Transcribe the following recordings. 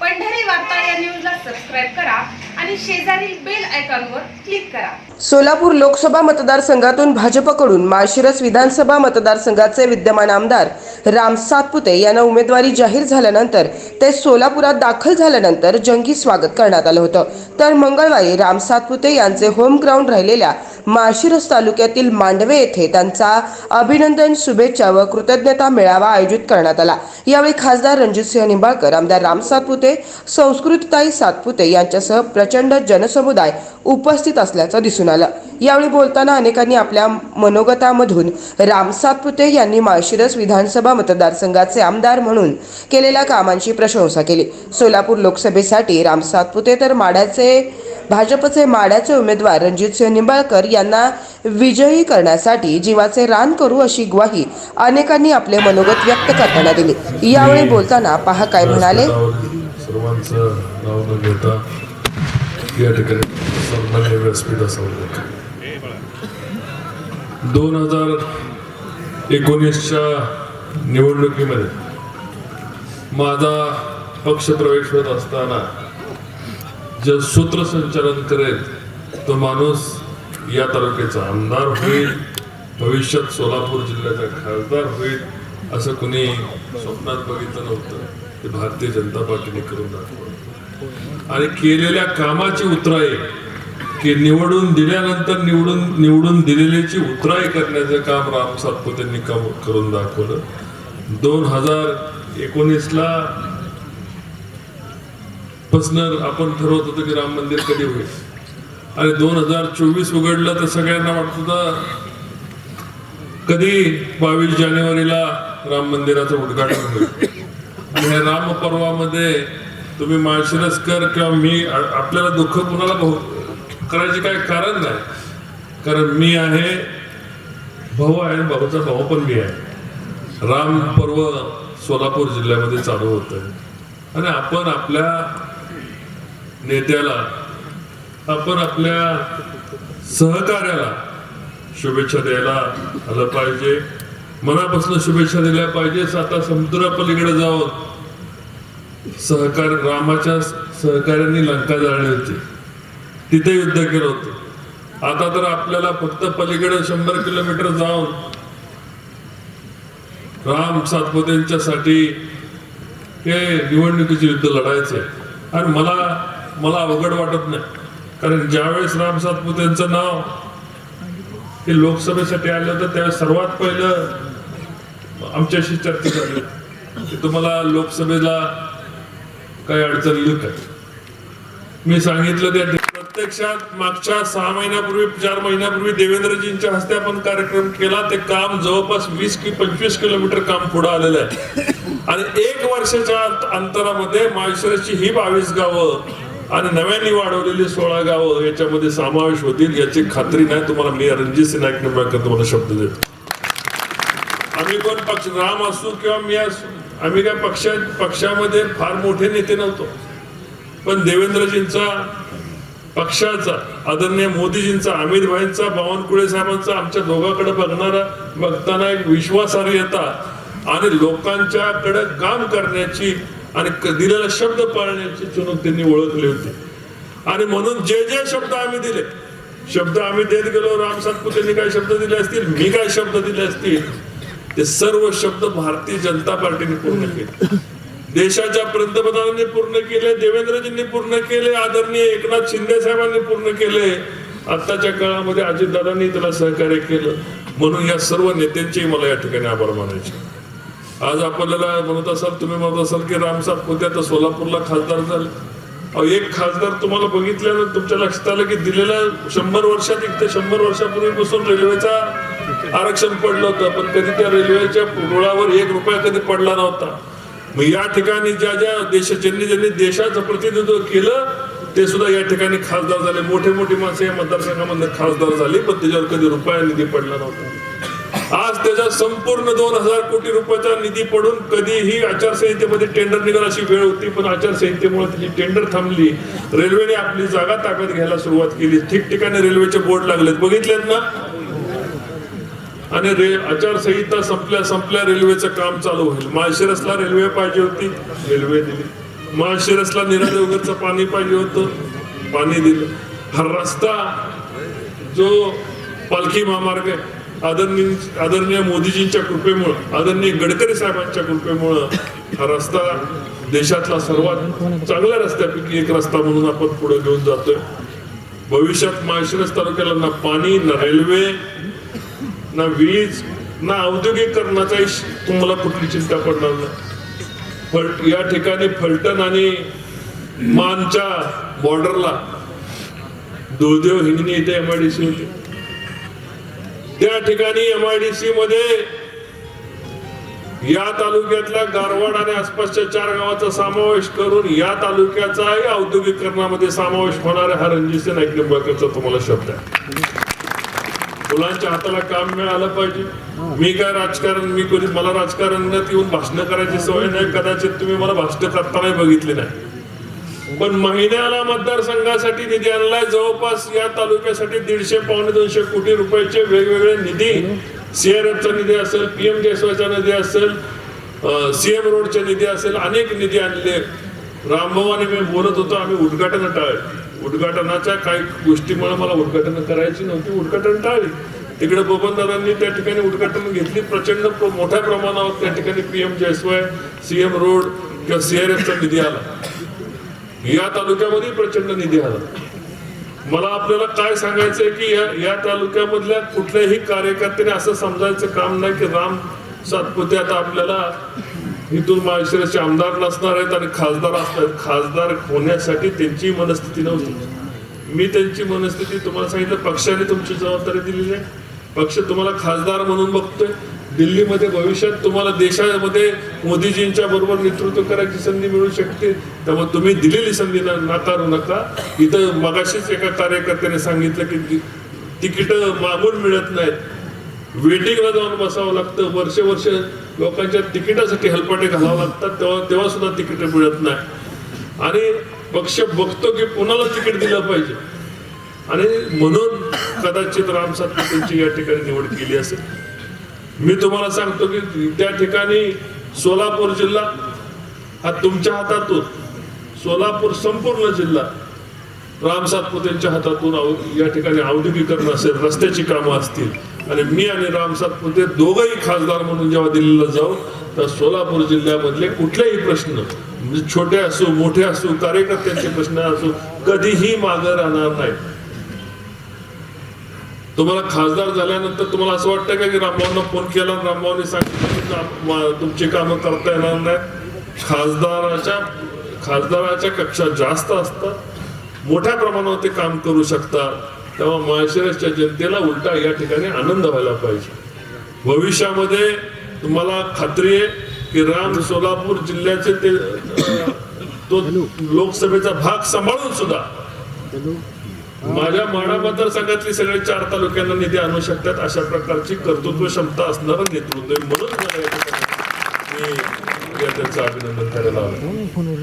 पंढरी वार्ता या न्यूजला सबस्क्राईब करा आणि शेजारील बेल आयकॉनवर क्लिक करा. सोलापूर लोकसभा मतदारसंघातून भाजपकडून माळशिरस विधानसभा मतदारसंघाचे विद्यमान आमदार राम सातपुते यांना उमेदवारी जाहीर झाल्यानंतर ते सोलापुरात दाखल झाल्यानंतर जंगी स्वागत करण्यात आलं होतं. तर मंगळवारी राम सातपुते यांचे होम ग्राउंड राहिलेल्या माळशिरस तालुक्यातील मांडवे येथे त्यांचा अभिनंदन शुभेच्छा व कृतज्ञता मेळावा आयोजित करण्यात आला. यावेळी खासदार रणजितसिंह निंबाळकर आमदार राम सातपुते संस्कृतताई सातपुते यांच्यासह प्रचंड जनसमुदाय उपस्थित असल्याचं दिसून आलं. यावेळी बोलताना अनेकांनी आपल्या मनोगतामधून राम सातपुते यांनी माळशिरस विधानसभा मतदारसंघाचे आमदार म्हणून केलेल्या कामांची प्रशंसा केली. सोलापूर लोकसभेसाठी राम सातपुते तर माड्याचे भाजपचे माड्याचे उमेदवार रणजितसिंह निंबाळकर यांना विजयी करण्यासाठी जीवाचे रान करू अशी ग्वाही अनेकांनी आपले मनोगत व्यक्त करताना दिली. यावेळी बोलताना पहा काय म्हणाले. सर्वांचं नाव न घेता या ठिकाणी सन्मान्य व्यासपीठ असावं दोन हजार एकोणीसच्या निवडणुकीमध्ये माझा पक्ष प्रवेश होत असताना जे सूत्रसंचालन करेल तो माणूस या तालुक्याचा आमदार होईल भविष्यात सोलापूर जिल्ह्याचा खासदार होईल असं कुणी स्वप्नात बघितलं नव्हतं. ते भारतीय जनता पार्टीने करून दाखवलं. आणि केलेल्या कामाची उतराई की निवडून दिल्यानंतर निवडून निवडून दिलेल्याची उतराई करण्याचं काम राम सातपुतेंनी काम करून दाखवलं. दोन हजार एकोणीसला पासनं आपण ठरवत होतो की राम मंदिर कधी होईल. आणि दोन हजार चोवीस उघडलं तर सगळ्यांना वाटत होत कधी बावीस जानेवारीला राम मंदिराचं उद्घाटन होईल. आणि ह्या राम पर्वामध्ये तुम्ही माळशिरसकर किंवा मी आपल्याला दुःख कुणाला भाऊ करायचे काय कारण नाही. कारण मी आहे भाऊ आहे आणि भाऊचा भाऊ पण मी आहे. राम पर्व सोलापूर जिल्ह्यामध्ये चालू होत आहे आणि आपण आपल्या नेत्याला आपण आपल्या सहकार्याला शुभेच्छा द्यायला आलं पाहिजे. मनापासून शुभेच्छा दिल्या पाहिजे. आता समुद्रापलीकडे जाऊन सहकार रामाच्या सहकार्याने लंका जाळली होती. तिथे युद्ध केलं होतं. आता तर आपल्याला फक्त पलीकडे शंभर किलोमीटर जाऊन राम सातपुतेंच्यासाठी हे निवडणुकीचे युद्ध लढायचे आणि मला मला अवघड वाटत नाही. कारण ज्यावेळेस राम सातपुतेंचं नाव हे लोकसभेसाठी आलं होतं त्यावेळेस सर्वात पहिलं आमच्याशी चर्चा झाली. की तुम्हाला लोकसभेला काही अडचण येईल का? मी सांगितलं त्या प्रत्यक्षात मागच्या सहा महिन्यापूर्वी चार महिन्यापूर्वी देवेंद्रजींच्या हस्ते आपण कार्यक्रम केला. ते काम जवळपास वीस कि पंचवीस किलोमीटर काम पुढे आलेलं आहे. आणि एक वर्षाच्या अंतरामध्ये माळशिरसची ही बावीस गावं आणि नव्याने वाढवलेली सोळा गावं याच्यामध्ये समावेश होतील याची खात्री नाही. तुम्हाला मी रणजित सिंह नाईक निंबाळकर तुम्हाला शब्द देतो. आम्ही कोण पक्ष? राम असू किंवा मी असू. आम्ही काय पक्ष पक्षामध्ये फार मोठे नेते नव्हतो. पण देवेंद्रजींचा पक्षाचा आदरणीय मोदीजींचा अमित भाईंचा बावनकुळे साहेबांचा आमच्या दोघांकडे बघणारा बघताना एक विश्वासार्हता आणि लोकांच्याकडे काम करण्याची आणि क- दिलेला शब्द पाळण्याची चुनूक त्यांनी ओळखली होती. आणि म्हणून जे जे शब्द आम्ही दिले शब्द आम्ही देत गेलो राम सातपुतेंनी काय शब्द दिले असतील? मी काय शब्द दिले असतील? ते सर्व शब्द भारतीय जनता पार्टीने पूर्ण केले. देशाच्या पंतप्रधानांनी पूर्ण केले देवेंद्रजींनी पूर्ण केले आदरणीय एकनाथ शिंदे साहेबांनी पूर्ण केले. आत्ताच्या काळामध्ये अजितदादांनी त्याला सहकार्य केलं. म्हणून या सर्व नेत्यांचेही मला या ठिकाणी आभार मानायचे. आज आपल्याला म्हणत असाल तुम्ही म्हणत असाल की रामसाहेब पोते आता सोलापूरला खासदार झाले. अहो एक खासदार तुम्हाला बघितल्यानं तुमच्या लक्षात आलं की दिलेल्या शंभर वर्षात एक ते शंभर वर्षापूर्वीपासून रेल्वेचा आरक्षण पडलं होतं पण कधी त्या रेल्वेच्या रुळावर एक रुपया कधी पडला नव्हता. मग या ठिकाणी ज्या ज्या देश ज्यांनी ज्यांनी देशाचं प्रतिनिधित्व केलं ते सुद्धा या ठिकाणी खासदार झाले. मोठे मोठी माणसं या मतदारसंघामध्ये खासदार झाली पण त्याच्यावर कधी रुपया निधी पडला नव्हता. आज त्याच्या संपूर्ण दोन हजार कोटी रुपयाचा निधी पडून कधीही आचारसंहितेमध्ये टेंडर निघाल अशी वेळ होती पण आचारसंहितेमुळे त्याची टेंडर थांबली. रेल्वेने आपली जागा ताकद घ्यायला सुरुवात केली. ठिकठिकाणी रेल्वेचे बोर्ड लागलेत. बघितलेत ना? आणि रे आचारसंहिता संपल्या संपल्या रेल्वेचं काम चालू होईल. माळशिरसला रेल्वे पाहिजे होती. रेल्वे दिली. माळशिरसला निरादेवगडचं पाणी पाहिजे होतं. पाणी दिलं. हा रस्ता जो पालखी महामार्ग आहे आदरणीय आदरणीय मोदीजींच्या कृपेमुळं आदरणीय गडकरी साहेबांच्या कृपेमुळं हा रस्ता देशातला सर्वात चांगल्या रस्त्यापैकी एक रस्ता म्हणून आपण पुढे घेऊन जातोय. भविष्यात माळशिरस तालुक्याला ना पाणी ना रेल्वे ना वीज ना औद्योगिकरणाचाही तुम्हाला कुठली चिंता पडणार नाही. फल या ठिकाणी फलटण आणि मानच्या बॉर्डरला दुर्देव हिंगणी इथे एमआयडीसी होती. त्या ठिकाणी एम आय डी सी मध्ये या तालुक्यातल्या गारवाड आणि आसपासच्या चार गावाचा समावेश करून या तालुक्याचाही औद्योगिकरणामध्ये समावेश होणार हा रणजित नाईक निंबाळकरचा तुम्हाला शब्द आहे. मुलांच्या हाताला काम मिळालं पाहिजे. मी काय राजकारण मी कधी मला राजकारणात येऊन भाषण करायची सवय नाही. कदाचित तुम्ही मला भाषण करताना बघितली नाही. पण महिन्याला मतदारसंघासाठी निधी आणलाय. जवळपास या तालुक्यासाठी दीडशे पावणे दोनशे कोटी रुपयाचे वेगवेगळे निधी सीआरएफचा निधी असेल पीएम केसवायचा निधी असेल सीएम रोडचे निधी असेल अनेक निधी आणले. रामभाऊ आणि मी बोलत होतो आम्ही उद्घाटन टाळले उद्घाटनाच्या काही गोष्टीमुळे मला उद्घाटन करायची नव्हती उद्घाटन टाळली तिकडे बबनदादांनी त्या ठिकाणी उद्घाटन घेतली. प्रचंड मोठ्या प्रमाणावर त्या ठिकाणी पीएम जयस्वाय सीएम रोड किंवा सीआरएफचा निधी आला. या तालुक्यामध्ये प्रचंड निधी आला. मला आपल्याला काय सांगायचंय की या या तालुक्यामधल्या कुठल्याही कार्यकर्त्याने असं समजायचं काम नाही की राम सातपुते आता आपल्याला इथून माळशिरसचे आमदार नसणार आहेत आणि खासदार असतात खासदार होण्यासाठी त्यांची मनस्थिती नव्हती. मी त्यांची मनस्थिती तुम्हाला सांगितलं. पक्षाने तुमची जबाबदारी दिलेली आहे. पक्ष तुम्हाला खासदार म्हणून बघतोय. दिल्लीमध्ये भविष्यात तुम्हाला देशामध्ये मोदीजींच्या बरोबर नेतृत्व करायची संधी मिळू शकते. त्यामुळे तुम्ही दिलेली संधी ना- नाकारू नका. इथं मगाशीच एका कार्यकर्त्याने सांगितलं की तिकीट मागून मिळत नाहीत. वेटिंगला जाऊन बसावं लागतं. वर्ष वर्ष लोकांच्या तिकिटासाठी हलपाटे घालावं लागतात. तेव्हा तेव्हा सुद्धा तिकीट मिळत नाही. आणि पक्ष बघतो की कोणाला तिकीट दिलं पाहिजे. आणि म्हणून कदाचित रामसाहेब त्यांची या ठिकाणी निवड केली असेल. मी तुम्हाला सांगतो की त्या ठिकाणी सोलापूर जिल्हा हा तुमच्या हातातून सोलापूर संपूर्ण जिल्हा राम सातपुतेंच्या हातातून या ठिकाणी औद्योगिकरण असेल रस्त्याची कामं असतील. आणि मी आणि राम सातपुते दोघंही खासदार म्हणून जेव्हा दिल्लीला जाऊ तर सोलापूर जिल्ह्यामधले कुठलेही प्रश्न म्हणजे छोटे असो मोठे असो कार्यकर्त्यांचे प्रश्न असो कधीही मागं राहणार नाही तुम्हाला खासदार झाल्यानंतर तुम्हाला असं वाटतं का की रामभाऊंना फोन केला आणि रामभाऊने सांगितलं तुमची कामं करता येणार नाही खासदाराच्या खासदाराच्या कक्षा जास्त असतात. मोठ्या प्रमाणावर ते काम करू शकतात. तेव्हा माळशिरसच्या जनतेला उलटा या ठिकाणी आनंद व्हायला पाहिजे. भविष्यामध्ये तुम्हाला खात्री आहे की राम सोलापूर जिल्ह्याचे ते तो लोकसभेचा भाग सांभाळून सुद्धा माझ्या मानाबद्दल सांगितली सगळे चार तालुक्यांना निधी आणू शकतात अशा प्रकारची कर्तृत्व क्षमता असणारं नेतृत्व म्हणून मी त्यांचं अभिनंदन करायला हवं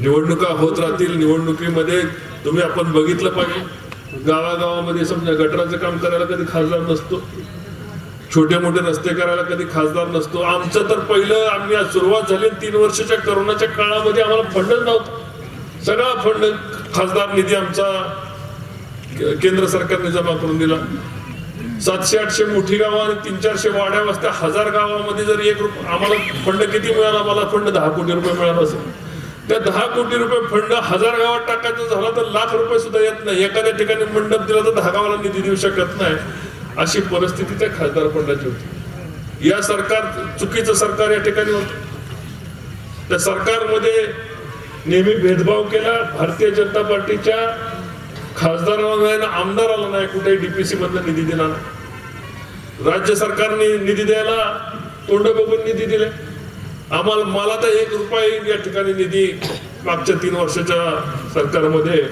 निवडणुका होत राहतील. निवडणुकीमध्ये तुम्ही आपण बघितलं पाहिजे. गावागावामध्ये समजा गटराचं काम करायला कधी खासदार नसतो. छोटे मोठे रस्ते करायला कधी खासदार नसतो. आमचं तर पहिलं आम्ही आज सुरुवात झाली तीन वर्षाच्या करोनाच्या काळामध्ये आम्हाला फंडच नव्हतं. सगळा फंड खासदार निधी आमचा केंद्र सरकारने जमा करून दिला. सातशे आठशे मोठी गावं आणि तीन चारशे वाड्या वस्त्या हजार गावामध्ये जर एक रुप आम्हाला फंड किती मिळाला? मला फंड दहा कोटी रुपये मिळाला असेल त्या दहा कोटी रुपये फंड हजार गावात टाकायचं झालं तर लाख रुपये सुद्धा येत नाही. एखाद्या ठिकाणी मंडप दिला तर दहा गावाला निधी देऊ शकत नाही. अशी परिस्थिती त्या खासदार फंडाची होती. या सरकार चुकीचं सरकार या ठिकाणी होतं. त्या सरकारमध्ये नेहमी भेदभाव केला. भारतीय जनता पार्टीच्या खासदाराला नाही ना आमदाराला नाही कुठेही डीपीसी मधला निधी दिला नाही. राज्य सरकारने निधी द्यायला तोंड बघून निधी दिले. आम्हाला मला तर एक रुपया या ठिकाणी निधी मागच्या तीन वर्षाच्या सरकारमध्ये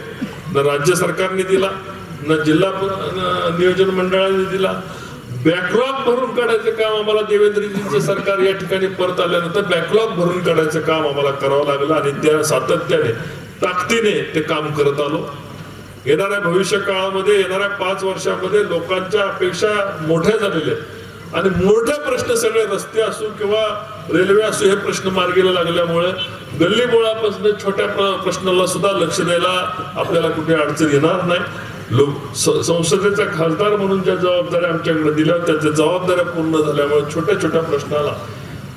न राज्य सरकारने दिला न जिल्हा नियोजन मंडळाने दिला. बॅकलॉग भरून काढायचं काम आम्हाला देवेंद्रजींचं सरकार या ठिकाणी परत आल्यानंतर बॅकलॉग भरून काढायचं काम आम्हाला करावं लागलं आणि त्या सातत्याने ताकदीने ते काम करत आलो. येणाऱ्या भविष्य काळामध्ये येणाऱ्या पाच वर्षामध्ये लोकांच्या अपेक्षा मोठ्या झालेल्या आहेत. आणि मोठे प्रश्न सगळे रस्ते असो किंवा रेल्वे असो हे प्रश्न मार्गीला लागल्यामुळे गल्ली मुळापासून छोट्या प्रश्नाला सुद्धा लक्ष द्यायला आपल्याला कुठे अडचण येणार नाही. लोक संसदेचा खासदार म्हणून ज्या जबाबदाऱ्या आमच्याकडे दिल्या त्याच्या जबाबदाऱ्या पूर्ण झाल्यामुळे छोट्या छोट्या प्रश्नाला.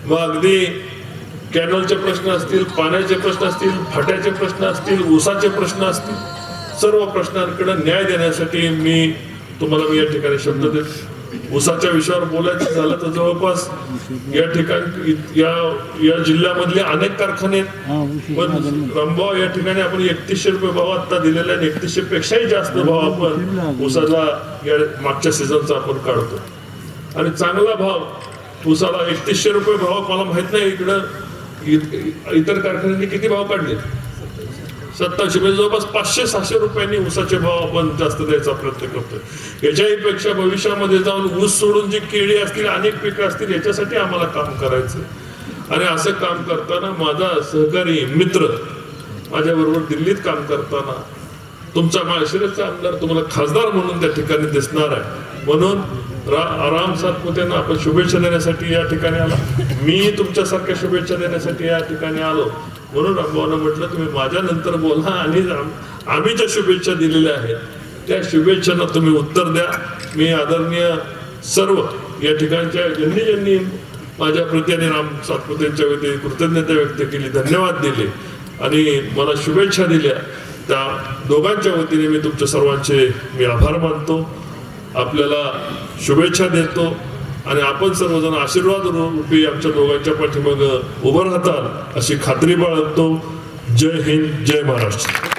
मग अगदी कॅनलचे प्रश्न असतील पाण्याचे प्रश्न असतील फाट्याचे प्रश्न असतील ऊसाचे प्रश्न असतील सर्व प्रश्नांकडे न्याय देण्यासाठी मी तुम्हाला मी या ठिकाणी शब्द देतो. ऊसाच्या विषयावर बोलायचं झालं तर जवळपास या ठिकाणी या या जिल्ह्यामधले अनेक कारखाने आहेत. पण रामभाव या ठिकाणी आपण एकतीसशे रुपये भाव आता दिलेला आहे एकतीसशे पेक्षाही जास्त भाव आपण ऊसाला या मागच्या सीझनचा आपण काढतो. आणि चांगला भाव ऊसाला एकतीसशे रुपये भाव मला माहीत नाही इकडं इतर कारखान्यांनी किती भाव काढले सत्ताशे म्हणजे जवळपास पाचशे सहाशे रुपयांनी ऊसाचे भाव आपण जास्त द्यायचा प्रयत्न करतोय. याच्याही पेक्षा भविष्यामध्ये जाऊन ऊस सोडून जी केळी असतील अनेक पिकं असतील याच्यासाठी आम्हाला काम करायचं आणि असं काम करताना माझा सहकारी मित्र माझ्याबरोबर दिल्लीत काम करताना तुमचा माळशिरसचा आमदार तुम्हाला खासदार म्हणून त्या ठिकाणी दिसणार आहे. म्हणून रा- राम सातपुतेंना आपण शुभेच्छा देण्यासाठी या ठिकाणी आला. मी तुमच्यासारख्या शुभेच्छा देण्यासाठी या ठिकाणी आलो. म्हणून रामभावना म्हटलं तुम्ही माझ्या नंतर बोला आणि आम्ही ज्या शुभेच्छा दिलेल्या आहेत. त्या शुभेच्छांना तुम्ही उत्तर द्या. मी आदरणीय सर्व या ठिकाणच्या ज्यांनी ज्यांनी माझ्या प्रत्याने राम सातपुतेंच्या वतीने कृतज्ञता व्यक्त केली धन्यवाद दिले आणि मला शुभेच्छा दिल्या. त्या दोघांच्या वतीने मी तुमच्या सर्वांचे मी आभार मानतो. आपल्याला शुभेच्छा देतो. आणि आपण सर्वजण आशीर्वाद रूपी आमच्या दोघांच्या पाठीमागं उभं राहतात अशी खात्री बाळगतो. जय हिंद जय महाराष्ट्र.